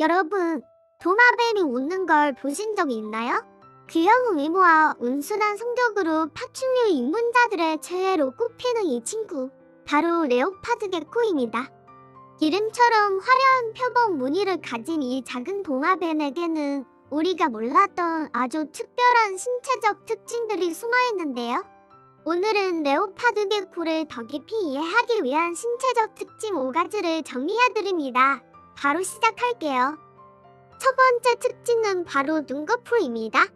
여러분, 도마뱀이 웃는 걸 보신 적 있나요? 귀여운 외모와 온순한 성격으로 파충류 입문자들의 최애로 꼽히는 이 친구. 바로 레오파드 개코입니다. 이름처럼 화려한 표범 무늬를 가진 이 작은 도마뱀에게는 우리가 몰랐던 아주 특별한 신체적 특징들이 숨어 있는데요. 오늘은 레오파드 개코를 더 깊이 이해하기 위한 신체적 특징 5가지를 정리해드립니다. 바로 시작할게요. 첫 번째 특징은 바로 눈꺼풀입니다.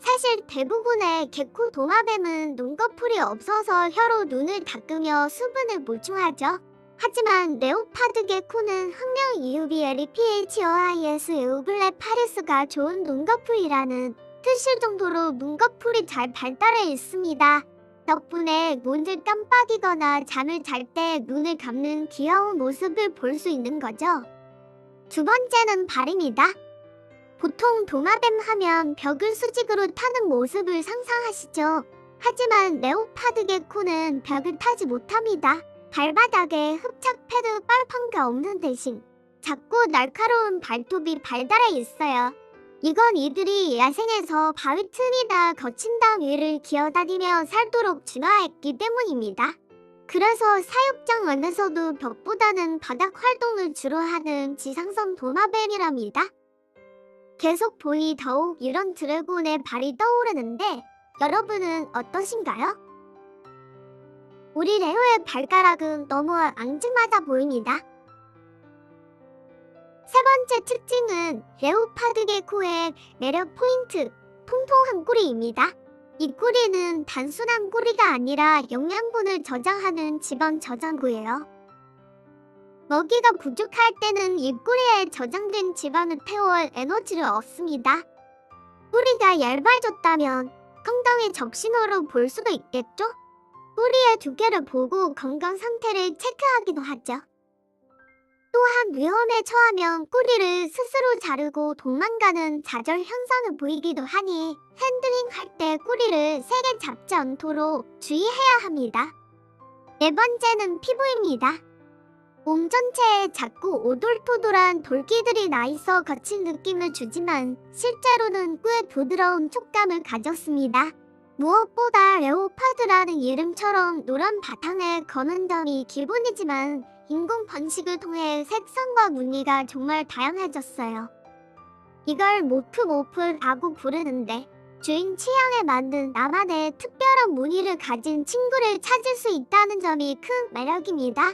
사실 대부분의 개코 도마뱀은 눈꺼풀이 없어서 혀로 눈을 닦으며 수분을 보충하죠. 하지만 레오파드 개코는 학명 이유비에리 PHOIS 에우블레 파리스가 좋은 눈꺼풀이라는 뜻일 정도로 눈꺼풀이 잘 발달해 있습니다. 덕분에 눈을 깜빡이거나 잠을 잘 때 눈을 감는 귀여운 모습을 볼 수 있는 거죠. 두 번째는 발입니다. 보통 도마뱀 하면 벽을 수직으로 타는 모습을 상상하시죠. 하지만 레오파드 개코는 벽을 타지 못합니다. 발바닥에 흡착 패드 빨판가 없는 대신 작고 날카로운 발톱이 발달해 있어요. 이건 이들이 야생에서 바위 틈이나 거친 땅 위를 기어다니며 살도록 진화했기 때문입니다. 그래서 사육장 안에서도 벽보다는 바닥 활동을 주로 하는 지상성 도마뱀이랍니다. 계속 보니 더욱 이런 드래곤의 발이 떠오르는데 여러분은 어떠신가요? 우리 레오의 발가락은 너무 앙증맞아 보입니다. 세 번째 특징은 레오파드 개코의 매력 포인트, 통통한 꼬리입니다. 이 꼬리는 단순한 꼬리가 아니라 영양분을 저장하는 지방 저장구예요. 먹이가 부족할 때는 이 꼬리에 저장된 지방을 태워 에너지를 얻습니다. 꼬리가 얇아졌다면 건강의 적신호로 볼 수도 있겠죠? 꼬리의 두께를 보고 건강 상태를 체크하기도 하죠. 또한 위험에 처하면 꼬리를 스스로 자르고 도망가는 좌절 현상을 보이기도 하니 핸들링 할 때 꼬리를 세게 잡지 않도록 주의해야 합니다. 네 번째는 피부입니다. 몸 전체에 작고 오돌토돌한 돌기들이 나 있어 거친 느낌을 주지만 실제로는 꽤 부드러운 촉감을 가졌습니다. 무엇보다 레오파드라는 이름처럼 노란 바탕에 검은 점이 기본이지만 인공 번식을 통해 색상과 무늬가 정말 다양해졌어요. 이걸 모프모프라고 부르는데 주인 취향에 맞는 나만의 특별한 무늬를 가진 친구를 찾을 수 있다는 점이 큰 매력입니다.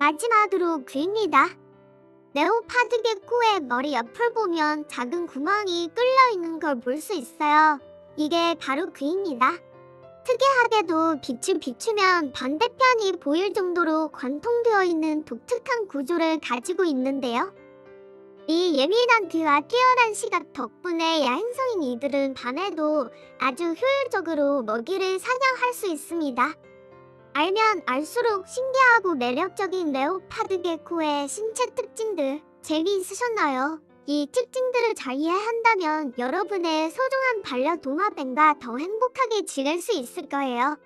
마지막으로 귀입니다. 네오파드 개코의 머리 옆을 보면 작은 구멍이 뚫려 있는 걸 볼 수 있어요. 이게 바로 귀입니다. 특이하게도 빛을 비추면 반대편이 보일 정도로 관통되어 있는 독특한 구조를 가지고 있는데요. 이 예민한 귀와 뛰어난 시각 덕분에 야행성인 이들은 밤에도 아주 효율적으로 먹이를 사냥할 수 있습니다. 알면 알수록 신기하고 매력적인 레오파드 개코의 신체 특징들 재미있으셨나요? 이 특징들을 잘 이해한다면 여러분의 소중한 반려 동화뱀과 더 행복하게 지낼 수 있을 거예요.